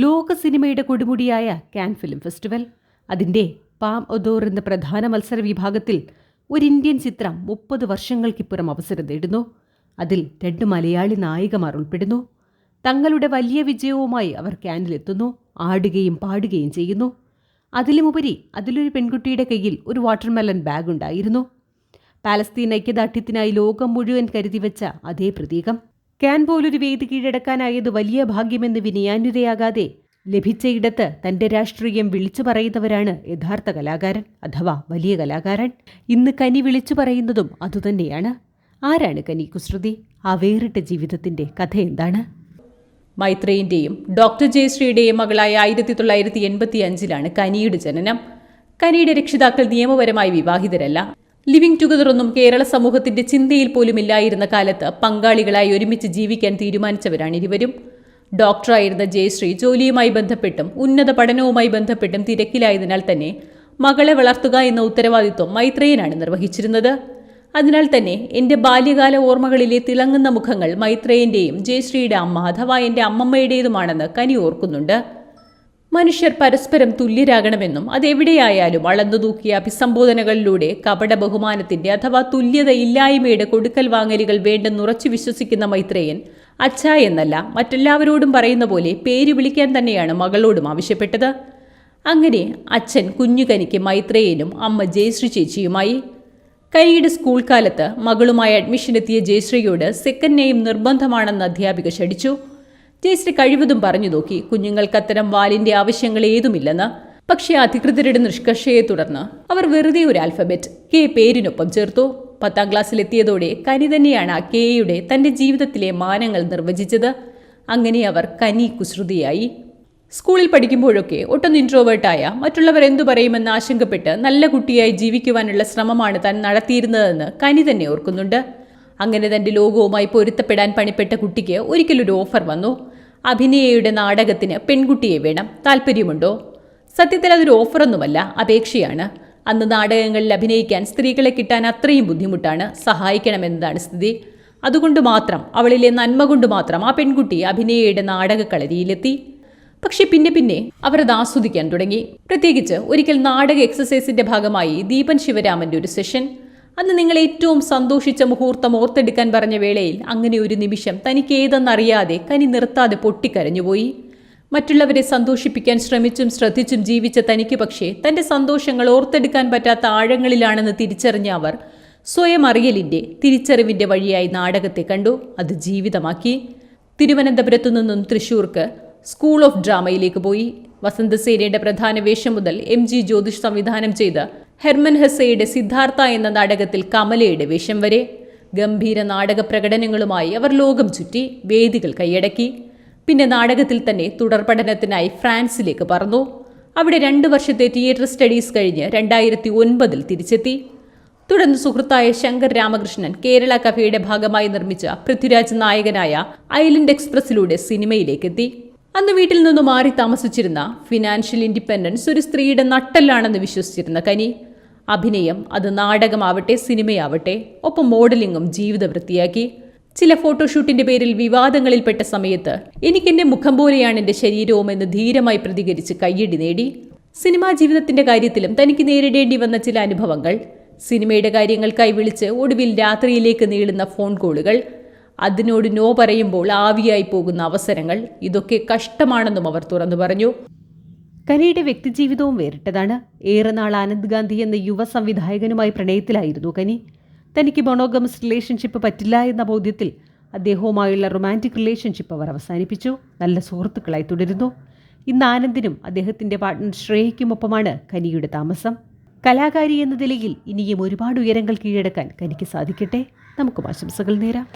ലോക സിനിമയുടെ കൊടുമുടിയായ കാൻ ഫിലിം ഫെസ്റ്റിവൽ. അതിന്റെ പാം ഒദോർ എന്ന പ്രധാന മത്സര വിഭാഗത്തിൽ ഒരു ഇന്ത്യൻ ചിത്രം മുപ്പത് വർഷങ്ങൾക്കിപ്പുറം അവസരം നേടുന്നു. അതിൽ രണ്ട് മലയാളി നായികമാർ ഉൾപ്പെടുന്നു. തങ്ങളുടെ വലിയ വിജയവുമായി അവർ ക്യാനിലെത്തുന്നു ആടുകയും പാടുകയും ചെയ്യുന്നു. അതിലുമുപരി അതിലൊരു പെൺകുട്ടിയുടെ കയ്യിൽ ഒരു വാട്ടർമെലൺ ബാഗ് ഉണ്ടായിരുന്നു പാലസ്തീൻ ഐക്യദാർഢ്യത്തിനായി ലോകം മുഴുവൻ കരുതിവെച്ച അതേ പ്രതീകം. ക്യാൻ പോലൊരു വേദി കീഴടക്കാനായത് വലിയ ഭാഗ്യമെന്ന് വിനയാന്വിതയാകാതെ ലഭിച്ച ഇടത്ത് തന്റെ രാഷ്ട്രീയം വിളിച്ചു പറയുന്നവരാണ് യഥാർത്ഥ കലാകാരൻ അഥവാ വലിയ കലാകാരൻ. ഇന്ന് കനി വിളിച്ചു പറയുന്നതും അതുതന്നെയാണ്. ആരാണ് കനി കുസൃതി? ആ വേറിട്ട ജീവിതത്തിന്റെ കഥ എന്താണ്? മൈത്രേയിന്റെയും ഡോക്ടർ ജയശ്രീയുടെയും മകളായ ആയിരത്തി തൊള്ളായിരത്തി എൺപത്തി അഞ്ചിലാണ് കനിയുടെ ജനനം. കനിയുടെ രക്ഷിതാക്കൾ നിയമപരമായി വിവാഹിതരല്ല. ലിവിംഗ് ടുഗദർ ഒന്നും കേരള സമൂഹത്തിന്റെ ചിന്തയിൽ പോലും ഇല്ലായിരുന്ന കാലത്ത് പങ്കാളികളായി ഒരുമിച്ച് ജീവിക്കാൻ തീരുമാനിച്ചവരാണ് ഇരുവരും. ഡോക്ടറായിരുന്ന ജയശ്രീ ജോലിയുമായി ബന്ധപ്പെട്ടും ഉന്നത പഠനവുമായി ബന്ധപ്പെട്ടും തിരക്കിലായതിനാൽ തന്നെ മകളെ വളർത്തുക എന്ന ഉത്തരവാദിത്വം മൈത്രേയനാണ് നിർവഹിച്ചിരുന്നത്. അതിനാൽ തന്നെ എന്റെ ബാല്യകാല ഓർമ്മകളിലെ തിളങ്ങുന്ന മുഖങ്ങൾ മൈത്രേയന്റെയും ജയശ്രീയുടെ അമ്മ അഥവാ എന്റെ അമ്മമ്മയുടേതുമാണെന്ന് കനി ഓർക്കുന്നുണ്ട്. മനുഷ്യർ പരസ്പരം തുല്യരാകണമെന്നും അതെവിടെയായാലും അളന്നു തൂക്കിയ അഭിസംബോധനകളിലൂടെ കപട ബഹുമാനത്തിന്റെ അഥവാ തുല്യത ഇല്ലായ്മയുടെ കൊടുക്കൽ വാങ്ങലുകൾ വേണ്ടെന്നുറച്ചു വിശ്വസിക്കുന്ന മൈത്രേയൻ അച്ഛ എന്നല്ല മറ്റെല്ലാവരോടും പറയുന്ന പോലെ പേര് വിളിക്കാൻ തന്നെയാണ് മകളോടും ആവശ്യപ്പെട്ടത്. അങ്ങനെ അച്ഛൻ കുഞ്ഞുകനിക്ക് മൈത്രേയനും അമ്മ ജയശ്രീ ചേച്ചിയുമായി. കനിയുടെ സ്കൂൾ കാലത്ത് മകളുമായി അഡ്മിഷനെത്തിയ ജയശ്രീയോട് സെക്കൻഡ് നെയിം നിർബന്ധമാണെന്ന് അധ്യാപിക ശടിച്ചു ജയശ്രീ കഴിവതും പറഞ്ഞു നോക്കി കുഞ്ഞുങ്ങൾക്ക് അത്തരം വാലിന്റെ ആവശ്യങ്ങൾ ഏതുമില്ലെന്ന്. പക്ഷേ അധികൃതരുടെ നിഷ്കർഷയെ തുടർന്ന് അവർ വെറുതെ ഒരു ആൽഫബറ്റ് കെ പേരിനൊപ്പം ചേർത്തു. പത്താം ക്ലാസ്സിലെത്തിയതോടെ കനി തന്നെയാണ് കെയുടെ തന്റെ ജീവിതത്തിലെ മാനങ്ങൾ നിർവചിച്ചത്. അങ്ങനെ അവർ കനി കുസൃതിയായി. സ്കൂളിൽ പഠിക്കുമ്പോഴൊക്കെ ഒട്ടൊന്ന് ഇൻട്രോവേർട്ടായ മറ്റുള്ളവർ എന്തു പറയുമെന്ന് ആശങ്കപ്പെട്ട് നല്ല കുട്ടിയായി ജീവിക്കുവാനുള്ള ശ്രമമാണ് താൻ നടത്തിയിരുന്നതെന്ന് കനി തന്നെ ഓർക്കുന്നുണ്ട്. അങ്ങനെ തന്റെ ലോകവുമായി പൊരുത്തപ്പെടാൻ പണിപ്പെട്ട കുട്ടിക്ക് ഒരിക്കലൊരു ഓഫർ വന്നു. അഭിനയയുടെ നാടകത്തിന് പെൺകുട്ടിയെ വേണം. താല്പര്യമുണ്ടോ? സത്യത്തിൽ അതൊരു ഓഫറൊന്നുമല്ല. അപേക്ഷയാണ്. അന്ന് നാടകങ്ങളിൽ അഭിനയിക്കാൻ സ്ത്രീകളെ കിട്ടാൻ അത്രയും ബുദ്ധിമുട്ടാണ്. സഹായിക്കണമെന്നതാണ് സ്ഥിതി. അതുകൊണ്ട് മാത്രം അവളിലെ നന്മ കൊണ്ട് മാത്രം ആ പെൺകുട്ടി അഭിനയയുടെ നാടകക്കളരിയിലെത്തി. പക്ഷെ പിന്നെ പിന്നെ അവർ അത് ആസ്വദിക്കാൻ തുടങ്ങി. പ്രത്യേകിച്ച് ഒരിക്കൽ നാടക എക്സസൈസിന്റെ ഭാഗമായി ദീപൻ ശിവരാമന്റെ ഒരു സെഷൻ. അന്ന് നിങ്ങൾ ഏറ്റവും സന്തോഷിച്ച മുഹൂർത്തം ഓർത്തെടുക്കാൻ പറഞ്ഞ വേളയിൽ അങ്ങനെ ഒരു നിമിഷം തനിക്ക് ഏതെന്നറിയാതെ കനി നിർത്താതെ പൊട്ടിക്കരഞ്ഞുപോയി. മറ്റുള്ളവരെ സന്തോഷിപ്പിക്കാൻ ശ്രമിച്ചും ശ്രദ്ധിച്ചും ജീവിച്ച തനിക്ക് പക്ഷേ തന്റെ സന്തോഷങ്ങൾ ഓർത്തെടുക്കാൻ പറ്റാത്ത ആഴങ്ങളിലാണെന്ന് തിരിച്ചറിഞ്ഞ അവർ സ്വയം അറിയലിന്റെ തിരിച്ചറിവിന്റെ വഴിയായി നാടകത്തെ കണ്ടു. അത് ജീവിതമാക്കി. തിരുവനന്തപുരത്തു നിന്നും തൃശൂർക്ക് സ്കൂൾ ഓഫ് ഡ്രാമയിലേക്ക് പോയി. വസന്തസേനയുടെ പ്രധാന വേഷം മുതൽ എം ജി ജ്യോതിഷ് സംവിധാനം ചെയ്ത ഹെർമൻ ഹെസയുടെ സിദ്ധാർത്ഥ എന്ന നാടകത്തിൽ കമലയുടെ വേഷം വരെ. ഗംഭീര നാടക പ്രകടനങ്ങളുമായി അവർ ലോകം ചുറ്റി വേദികൾ കൈയടക്കി. പിന്നെ നാടകത്തിൽ തന്നെ തുടർ പഠനത്തിനായി ഫ്രാൻസിലേക്ക് പറന്നു. അവിടെ രണ്ട് വർഷത്തെ തിയേറ്റർ സ്റ്റഡീസ് കഴിഞ്ഞ് രണ്ടായിരത്തി ഒൻപതിൽ തിരിച്ചെത്തി. തുടർന്ന് സുഹൃത്തായ ശങ്കർ രാമകൃഷ്ണൻ കേരള കഫയുടെ ഭാഗമായി നിർമ്മിച്ച പൃഥ്വിരാജ് നായകനായ ഐലൻഡ് എക്സ്പ്രസിലൂടെ സിനിമയിലേക്കെത്തി. അന്ന് വീട്ടിൽ നിന്ന് മാറി താമസിച്ചിരുന്ന ഫിനാൻഷ്യൽ ഇൻഡിപെൻഡൻസ് ഒരു സ്ത്രീയുടെ നട്ടല്ലാണെന്ന് വിശ്വസിച്ചിരുന്ന കനി. അഭിനയം അത് നാടകമാവട്ടെ സിനിമയാവട്ടെ ഒപ്പം മോഡലിംഗും ജീവിത വൃത്തിയാക്കി ചില ഫോട്ടോഷൂട്ടിന്റെ പേരിൽ വിവാദങ്ങളിൽപ്പെട്ട സമയത്ത് എനിക്കെന്റെ മുഖം പോലെയാണ് എന്റെ ശരീരവും എന്ന് ധീരമായി പ്രതികരിച്ച് കയ്യടി നേടി. സിനിമാ ജീവിതത്തിന്റെ കാര്യത്തിലും തനിക്ക് നേരിടേണ്ടി വന്ന ചില അനുഭവങ്ങൾ സിനിമയുടെ കാര്യങ്ങൾക്കായി വിളിച്ച് ഒടുവിൽ രാത്രിയിലേക്ക് നീളുന്ന ഫോൺ കോളുകൾ അതിനോട് നോ പറയുമ്പോൾ ആവിയായി പോകുന്ന അവസരങ്ങൾ ഇതൊക്കെ കഷ്ടമാണെന്നും അവർ തുറന്നു പറഞ്ഞു. കനിയുടെ വ്യക്തിജീവിതവും വേറിട്ടതാണ്. ഏറെ നാൾ ആനന്ദ് ഗാന്ധി എന്ന യുവ സംവിധായകനുമായി പ്രണയത്തിലായിരുന്നു കനി. തനിക്ക് മൊണോഗമസ് റിലേഷൻഷിപ്പ് പറ്റില്ല എന്ന ബോധ്യത്തിൽ അദ്ദേഹവുമായുള്ള റൊമാന്റിക് റിലേഷൻഷിപ്പ് അവർ അവസാനിപ്പിച്ചു. നല്ല സുഹൃത്തുക്കളായി തുടരുന്നു. ഇന്ന് ആനന്ദിനും അദ്ദേഹത്തിന്റെ പാർട്ട്ണർ ശ്രേയയ്ക്കുമൊപ്പമാണ് കനിയുടെ താമസം. കലാകാരി എന്ന നിലയിൽ ഇനിയും ഒരുപാട് ഉയരങ്ങൾ കീഴടക്കാൻ കനിക്ക് സാധിക്കട്ടെ. നമുക്കും ആശംസകൾ നേരാം.